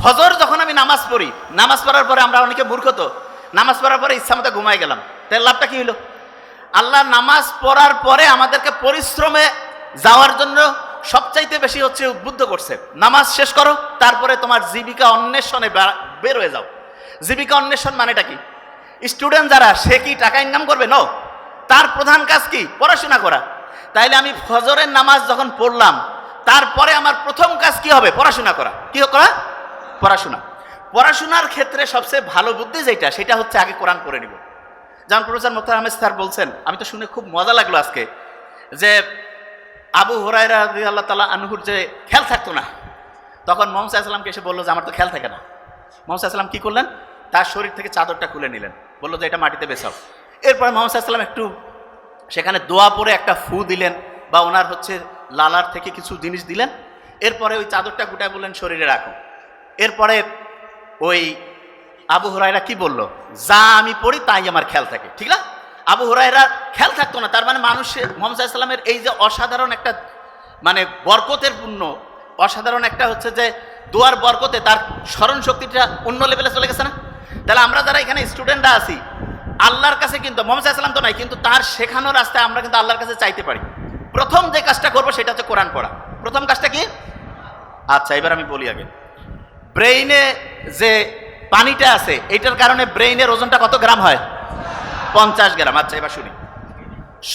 ফজর যখন আমি নামাজ পড়ি, নামাজ পড়ার পরে আমরা অনেকে মূর্খ তো, নামাজ পড়ার পরে ইচ্ছা মতো ঘুমাই গেলাম। তাই লাভটা কি হলো আল্লাহ নামাজ পড়ার পরে আমাদেরকে পরিশ্রমে যাওয়ার জন্য সবচাইতে বেশি হচ্ছে উদ্বুদ্ধ করছে। নামাজ শেষ করো, তারপরে তোমার জীবিকা অন্বেষণে বের হয়ে যাও। জীবিকা অন্বেষণ মানেটা কি? স্টুডেন্ট যারা, সে কি টাকা ইনকাম করবে? নো তার প্রধান কাজ কি? পড়াশোনা করা। তাইলে আমি ফজরের নামাজ যখন পড়লাম, তারপরে আমার প্রথম কাজ কি হবে? পড়াশোনা করা। কি করা? পড়াশোনা। পড়াশোনার ক্ষেত্রে সবচেয়ে ভালো বুদ্ধি যেটা, সেটা হচ্ছে আগে কোরআন করে নিব। যেমন প্রফেসর মুখতার আহমেদ স্যার বলছেন, আমি তো শুনে খুব মজা লাগল আজকে, যে আবু হরাইরা আল্লাহ তালা আনহুর যে খেয়াল থাকতো না। তখন মোহাম্মদ সাল্লামকে এসে বলল যে, আমার তো খেয়াল থাকে না। মোহাম্মদ সাল্লাম কি করলেন? তার শরীর থেকে চাদরটা খুলে নিলেন। বলল যে, এটা মাটিতে বেসাও এরপরে মোহাম্মদ সাল্লাম একটু সেখানে দোয়া পরে একটা ফু দিলেন বা ওনার হচ্ছে লালার থেকে কিছু জিনিস দিলেন। এরপরে ওই চাদরটা গুটায় বললেন, শরীরে রাখো। এরপরে ওই আবু হরাইরা কি বলল? যা আমি পড়ি তাই আমার খেয়াল থাকে। ঠিক না? আবু হরাইরা খেয়াল থাকতো না, তার মানে মানুষের, মোহাম্মদ সাল্লামের এই যে অসাধারণ একটা মানে বরকতের পূর্ণ, অসাধারণ একটা হচ্ছে যে দোয়ার বরকতে তার স্মরণ শক্তিটা অন্য লেভেলে চলে গেছে না? তাহলে আমরা যারা এখানে স্টুডেন্টরা আছি, আল্লাহর কাছে কিন্তু, মোহাম্মদ সাল্লাম তো নাই, কিন্তু তার শেখানো রাস্তায় আমরা কিন্তু আল্লাহর কাছে চাইতে পারি। প্রথম যে কাজটা করব সেটা হচ্ছে কোরআন পড়া। প্রথম কাজটা কি? আচ্ছা এবার আমি বলি আগে। ব্রেইনে যে পানিটা আছে, এটার কারণে ব্রেইনের ওজনটা কত গ্রাম হয়? পঞ্চাশ গ্রাম। আচ্ছা এবার শুনি।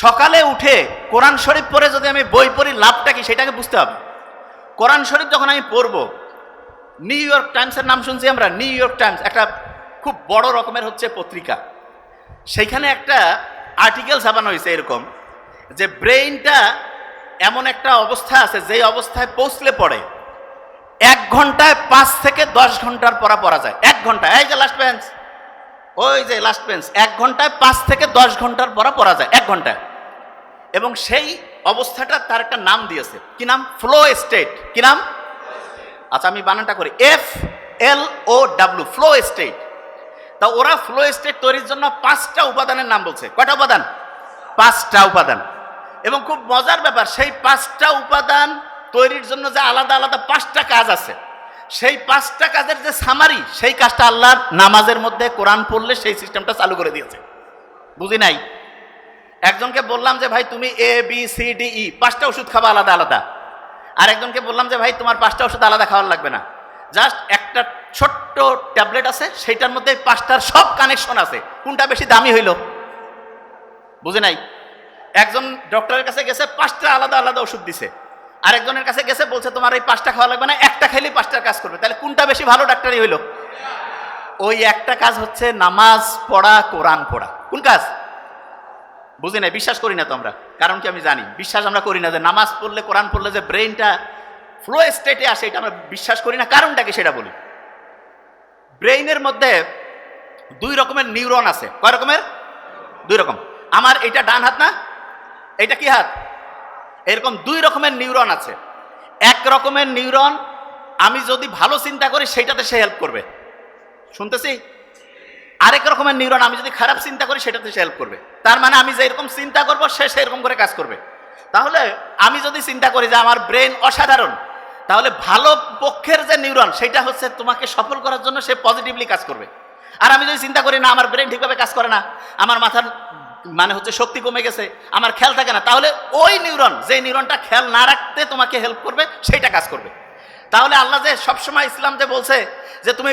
সকালে উঠে কোরআন শরীফ পড়ে যদি আমি বই পড়ি, লাভটা কি সেটাকে বুঝতে হবে। কোরআন শরীফ যখন আমি পড়ব, নিউ ইয়র্ক টাইমসের নাম শুনছি আমরা, নিউ ইয়র্ক টাইমস, একটা খুব বড় রকমের হচ্ছে পত্রিকা। সেইখানে একটা আর্টিকেল ছাপানো হয়েছে এরকম যে, ব্রেইনটা এমন একটা অবস্থা আছে, যেই অবস্থায় পৌঁছলে পড়ে। এক ঘন্টায় পাঁচ থেকে দশ ঘণ্টার পড়া পড়া যায়। এক ঘণ্টা, এই যে লাস্ট বেঞ্চ ওই যে লাস্ট বেঞ্চ এক ঘন্টায় পাঁচ থেকে দশ ঘণ্টার পড়া পড়া যায়, এক ঘন্টায়। এবং সেই অবস্থাটা তার একটা নাম দিয়েছে। কি নাম? ফ্লো স্টেট কি নাম? আচ্ছা আমি বানানটা করি। F L O W flow state তা ওরা ফ্লো স্টেট তৈরির জন্য পাঁচটা উপাদানের নাম বলছে। কয়টা উপাদান? পাঁচটা উপাদান। এবং খুব মজার ব্যাপার, সেই পাঁচটা উপাদান তৈরির জন্য যে আলাদা আলাদা পাঁচটা কাজ আছে, সেই পাঁচটা কাজের যে সামারি সেই কাজটা আল্লাহর নামাজের মধ্যে কোরআন পড়লে সেই সিস্টেমটা চালু করে দিয়েছে। বুঝি নাই? একজনকে বললাম যে, ভাই, তুমি A B C D E পাঁচটা ওষুধ খাবা আলাদা আলাদা। আর একজনকে বললাম যে, ভাই, তোমার পাঁচটা ওষুধ আলাদা খাওয়ার লাগবে না। জাস্ট একটা ছোট্ট ট্যাবলেট আছে, সেইটার মধ্যে পাঁচটার সব কানেকশন আছে। কোনটা বেশি দামি হইল? বুঝে নাই? একজন ডক্টরের কাছে গেছে, পাঁচটা আলাদা আলাদা ওষুধ দিছে। আর একজনের কাছে গেছে, বলছে, তোমার এই পাঁচটা খাওয়া লাগবে না, একটা খেলেই পাঁচটার কাজ করবে। তাহলে কোনটা বেশি ভালো, ডাক্তারই হইল? ওই একটা কাজ হচ্ছে নামাজ পড়া, কোরআন পড়া। কোন কাজ? বুঝি না বিশ্বাস করি না তো আমরা কারণ কি আমি জানি, বিশ্বাস আমরা করি না যে নামাজ পড়লে, কোরআন পড়লে যে ব্রেনটা ফ্লো স্টেটে আসে, এটা আমরা বিশ্বাস করি না। কারণটা কি সেটা বলি? ব্রেইনের মধ্যে দুই রকমের নিউরন আছে। কয় রকমের? দুই রকম। আমার এটা ডান হাত না? এটা কি হাত? এরকম দুই রকমের নিউরন আছে। এক রকমের নিউরন আমি যদি ভালো চিন্তা করি, সেইটাতে সে হেল্প করবে। শুনতেছি? আরেক রকমের নিউরন আমি যদি খারাপ চিন্তা করি, সেটাতে সে হেল্প করবে। তার মানে আমি যেরকম চিন্তা করব, সে সেরকম করে কাজ করবে। তাহলে আমি যদি চিন্তা করি যে আমার ব্রেন অসাধারণ, তাহলে ভালো পক্ষের যে নিউরন, সেটা হচ্ছে তোমাকে সফল করার জন্য সে পজিটিভলি কাজ করবে। আর আমি যদি চিন্তা করি, না, আমার ব্রেন ঠিকভাবে কাজ করে না, আমার মাথার মানে হচ্ছে শক্তি কমে গেছে, আমার খেয়াল থাকে না। তাহলে ওই নিউরন, যে নিউরনটা খেয়াল না রাখতে তোমাকে হেল্প করবে, সেইটা কাজ করবে। তাহলে আল্লাহ যে সবসময় ইসলাম যে বলছে যে তুমি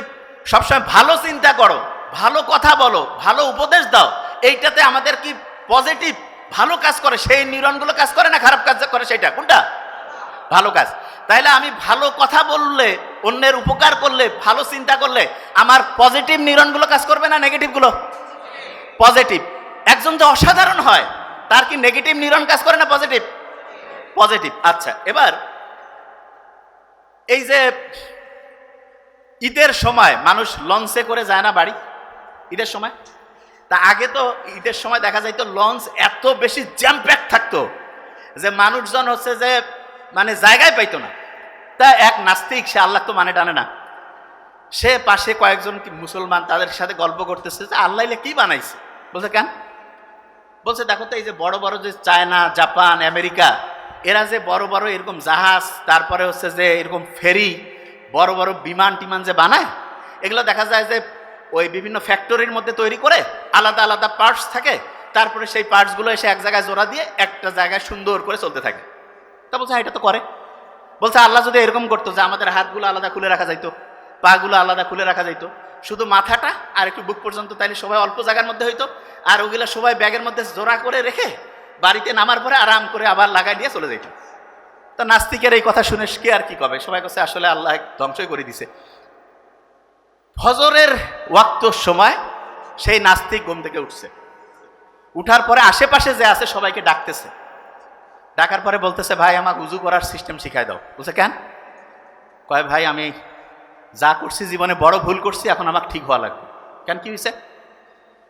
সবসময় ভালো চিন্তা করো, ভালো কথা বলো, ভালো উপদেশ দাও, এইটাতে আমাদের কি পজিটিভ ভালো কাজ করে? সেই নিউরনগুলো কাজ করে না খারাপ কাজ করে সেটা কোনটা? ভালো কাজ। তাইলে আমি ভালো কথা বললে, অন্যের উপকার করলে, ভালো চিন্তা করলে, আমার পজিটিভ নিউরনগুলো কাজ করবে না নেগেটিভগুলো পজিটিভ একজন যে অসাধারণ হয়, তার কি নেগেটিভ নিউরন কাজ করে না পজিটিভ পজিটিভ আচ্ছা এবার এই যে ঈদের সময় মানুষ লঞ্চে করে যায় না বাড়ি? ঈদের সময়? তা আগে তো ঈদের সময় দেখা যাইতো লঞ্চ এত বেশি জ্যাম প্যাক থাকতো যে মানুষজন হচ্ছে যে মানে জায়গায় পাইতো না। তা এক নাস্তিক, সে আল্লাহ তো মানে টানে না। সে পাশে কয়েকজন কি মুসলমান তাদের সাথে গল্প করতেছে যে আল্লাহ কি বানাইছে? বলছে, কেন? বলছে দেখো তো এই যে বড় বড় যে চায়না জাপান আমেরিকা এরা যে বড় বড় এরকম জাহাজ তারপরে হচ্ছে যে এরকম ফেরি বড় বড় বিমান টিমান যে বানায় এগুলো দেখা যায় যে ওই বিভিন্ন ফ্যাক্টরির মধ্যে তৈরি করে আলাদা আলাদা পার্টস থাকে তারপরে সেই পার্টসগুলো এসে এক জায়গায় জোড়া দিয়ে একটা জায়গায় সুন্দর করে চলতে থাকে। তা বলছে হ্যাঁ, এটা তো করে। বলছে আল্লাহ যদি এরকম করতো যে আমাদের হাতগুলো আলাদা খুলে রাখা যাইতো পাগুলো আলাদা খুলে রাখা যাইতো শুধু মাথাটা আর একটু বুক পর্যন্ত, তাইলে সবাই অল্প জায়গার মধ্যে হইতো। আর ওগুলো সবাই ব্যাগের মধ্যে জোড়া করে রেখে বাড়িতে নামার পরে আরাম করে আবার লাগাই দিয়ে চলে যাইতো তো নাস্তিকের এই কথা শুনে কে আর কি কবে? সবাই কাছে আসলে আল্লাহ ধ্বংসই করে দিছে। ফজরের ওয়াক্তর সময় সেই নাস্তিক ঘুম থেকে উঠছে। উঠার পরে আশেপাশে যে আছে সবাইকে ডাকতেছে। ডাকার পরে বলতেছে, ভাই, আমাকে উজু করার সিস্টেম শিখাই দাও। বলছে, কেন? কয়, ভাই, আমি যা করছি জীবনে বড় ভুল করছি, এখন আমাকে ঠিক হওয়া লাগবে। কেন কি হয়েছে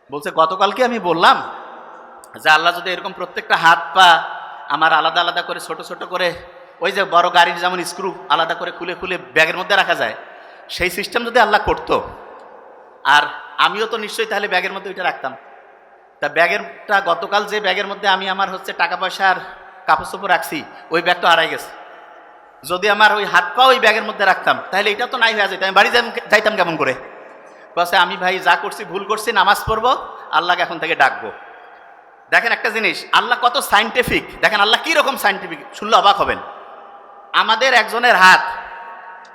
বলছে, গতকালকে আমি বললাম যে আল্লাহ যদি এরকম প্রত্যেকটা হাত পা আমার আলাদা আলাদা করে, ছোট ছোট করে, ওই যে বড় গাড়ির যেমন স্ক্রু আলাদা করে খুলে খুলে ব্যাগের মধ্যে রাখা যায়, সেই সিস্টেম যদি আল্লাহ করতো, আর আমিও তো নিশ্চয়ই তাহলে ব্যাগের মধ্যে ওইটা রাখতাম। তা ব্যাগেরটা গতকাল যে ব্যাগের মধ্যে আমি আমার হচ্ছে টাকা পয়সা আর কাপড় চোপড় রাখছি, ওই ব্যাগটা হারাই গেছে। যদি আমার ওই হাত পা ওই ব্যাগের মধ্যে রাখতাম, তাহলে এটা তো নাই হয়ে যেত। আমি বাড়ি যাইতাম কেমন করে? বসে আমি ভাই যা করছি, ভুল করছি, নামাজ পড়ব, আল্লাহকে এখন থেকে ডাকবো। দেখেন একটা জিনিস, আল্লাহ কত সাইন্টিফিক দেখেন আল্লাহ কি রকম সাইন্টিফিক শুনলে অবাক হবেন। আমাদের একজনের হাত,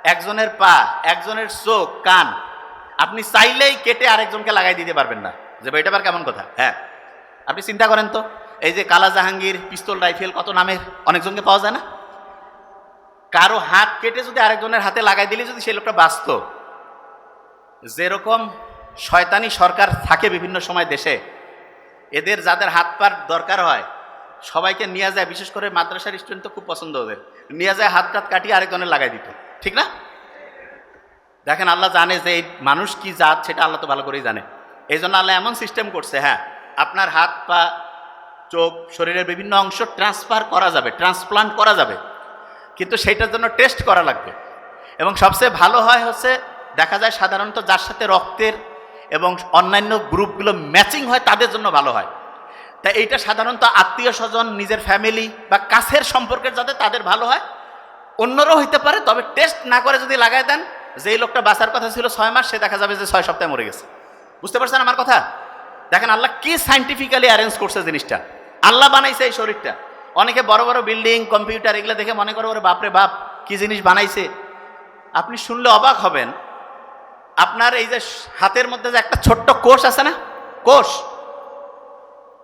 একজনের পা, একজনের চোখ, কান, আপনি চাইলেই কেটে আরেকজনকে লাগাই দিতে পারবেন না। যে ভাই, এটা কেমন কথা? হ্যাঁ। আপনি চিন্তা করেন তো, এই যে কালা জাহাঙ্গীর, পিস্তল, রাইফেল, কত নামের, অনেকজনকে পাওয়া যায় না? কারও হাত কেটে যদি আরেকজনের হাতে লাগাই দিলে যদি সেই লোকটা বাঁচত। যেরকম শয়তানি সরকার থাকে বিভিন্ন সময় দেশে, এদের যাদের হাত পার দরকার হয়, সবাইকে নিয়ে যায়, বিশেষ করে মাদ্রাসার স্টুডেন্ট তো খুব পছন্দ ওদের, নিয়ে যায় হাত টাত কাটিয়ে আরেকজনের লাগাই দিত। ঠিক না? দেখেন আল্লাহ জানে যে এই মানুষ কি জাত, সেটা আল্লাহ তো ভালো করেই জানে। এই জন্য আল্লাহ এমন সিস্টেম করছে হ্যাঁ আপনার হাত পা, চোখ, শরীরের বিভিন্ন অংশ ট্রান্সফার করা যাবে ট্রান্সপ্লান্ট করা যাবে। কিন্তু সেইটার জন্য টেস্ট করা লাগবে। এবং সবচেয়ে ভালো হয় হচ্ছে, দেখা যায় সাধারণত যার সাথে রক্তের এবং অন্যান্য গ্রুপগুলো ম্যাচিং হয়, তাদের জন্য ভালো হয়। তা এইটা সাধারণত আত্মীয় স্বজন, নিজের ফ্যামিলি বা কাছের সম্পর্কের যাতে তাদের ভালো হয়, অন্যরও হইতে পারে। তবে টেস্ট না করে যদি লাগাই দেন, যেই লোকটা বাঁচার কথা ছিল ছয় মাস, সে দেখা যাবে যে ছয় সপ্তাহে মরে গেছে। বুঝতে পারছেন আমার কথা? দেখেন আল্লাহ কি সাইন্টিফিক্যালি অ্যারেঞ্জ করছে জিনিসটা। আল্লাহ বানাইছে এই শরীরটা। অনেকে বড় বড় বিল্ডিং, কম্পিউটার এগুলো দেখে মনে করো, ওরে বাপরে বাপ, কি জিনিস বানাইছে? আপনি শুনলে অবাক হবেন, আপনার এই যে হাতের মধ্যে যে একটা ছোট্ট কোষ আছে না? কোষ।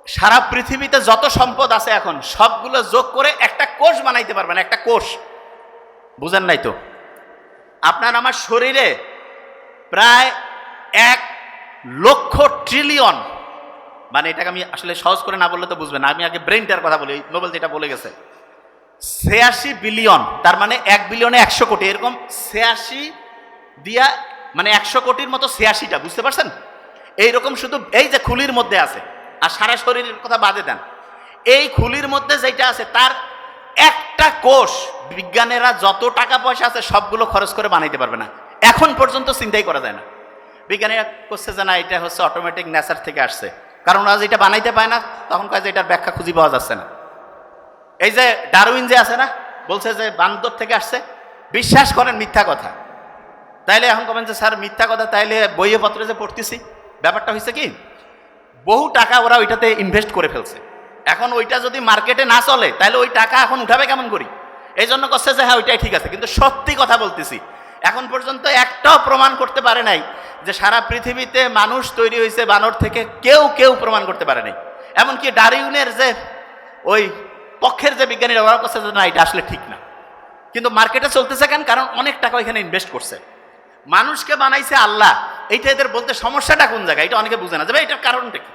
সারা পৃথিবীতে যত সম্পদ আছে এখন, সবগুলো যোগ করে একটা কোষ বানাইতে পারবেন, একটা কোষ। বুঝেন নাই তো? আপনার আমার শরীরে প্রায় এক লক্ষ ট্রিলিয়ন মানে এটাকে আমি আসলে সহজ করে না বললে তো বুঝবে না। আমি আগে ব্রেনটার কথা বলি নোবেল যেটা বলে গেছে। ছিয়াশি বিলিয়ন তার মানে এক বিলিয়নে একশো কোটি, এরকম ছিয়াশি দিয়া মানে একশো কোটির মতো ছিয়াশিটা, বুঝতে পারছেন? এইরকম শুধু এই যে খুলির মধ্যে আছে, আর সারা শরীরের কথা বাদে দেন। এই খুলির মধ্যে যেটা আছে, তার একটা কোষ বিজ্ঞানীরা যত টাকা পয়সা আছে সবগুলো খরচ করে বানাইতে পারবে না। এখন পর্যন্ত চিন্তাই করা যায় না। বিজ্ঞানীরা করছে যে না, এটা হচ্ছে অটোমেটিক নেচার থেকে আসছে। কারণ ওরা যেটা বানাইতে পায় না, তখন যে এটার ব্যাখ্যা খুঁজি পাওয়া যাচ্ছে না। এই যে ডারউইন যে আছে না, বলছে যে বান্দর থেকে আসছে, বিশ্বাস করেন মিথ্যা কথা। তাইলে এখন কবেন যে, স্যার, মিথ্যা কথা, তাইলে বইয়ে পত্রে যে পড়তেছি, ব্যাপারটা হয়েছে কি, বহু টাকা ওরা ওইটাতে ইনভেস্ট করে ফেলছে। এখন ওইটা যদি মার্কেটে না চলে তাহলে ওই টাকা এখন উঠাবে কেমন করি? এই জন্য করছে যে হ্যাঁ ওইটাই ঠিক আছে। কিন্তু সত্যি কথা বলতেছি, এখন পর্যন্ত একটাও প্রমাণ করতে পারে নাই যে সারা পৃথিবীতে মানুষ তৈরি হয়েছে বানর থেকে কেউ কেউ প্রমাণ করতে পারে নাই এমনকি ডারিউনের যে ওই পক্ষের যে বিজ্ঞানীরা ওরা করছে না, এটা আসলে ঠিক না। কিন্তু মার্কেটে চলতেছে কেন? কারণ অনেক টাকা ওইখানে ইনভেস্ট করছে। মানুষকে বানাইছে আল্লাহ। এইটা এদের বলতে সমস্যাটা কোন জায়গায়? এটা অনেকে বুঝে না। যে ভাই, এটার কারণটা কি?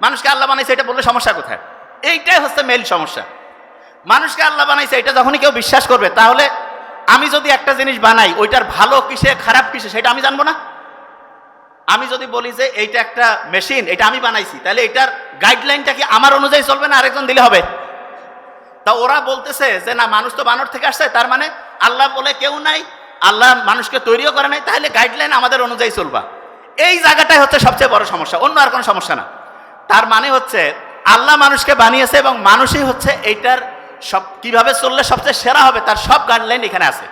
মানুষকে আল্লাহ বানাইছে, এটা বললে সমস্যা কোথায়? এইটাই হচ্ছে মেল সমস্যা। মানুষকে আল্লাহ বানাইছে, এটা যখনই কেউ বিশ্বাস করবে, তাহলে আমি যদি একটা জিনিস বানাই, ওইটার ভালো কিসে, খারাপ কিসে, সেটা আমি জানব না? আমি যদি বলি যে এইটা একটা মেশিন, এটা আমি বানাইছি, তাহলে এটার গাইডলাইনটা কি আমার অনুযায়ী চলবে না আরেকজন দিলে হবে? তা ওরা বলতেছে যে না, মানুষ তো বানর থেকে আসছে, তার মানে আল্লাহ বলে কেউ নাই, আল্লাহ মানুষকে তৈরিও করে নাই, তাহলে গাইডলাইন আমাদের অনুযায়ী চলবা। এই জায়গাটাই হচ্ছে সবচেয়ে বড় সমস্যা, অন্য আর কোনো সমস্যা না। তার মানে হচ্ছে আল্লাহ মানুষকে বানিয়েছে এবং মানুষই হচ্ছে এইটার সব, কীভাবে চললে সবচেয়ে সেরা হবে, তার সব গাইডলাইন এখানে আছে।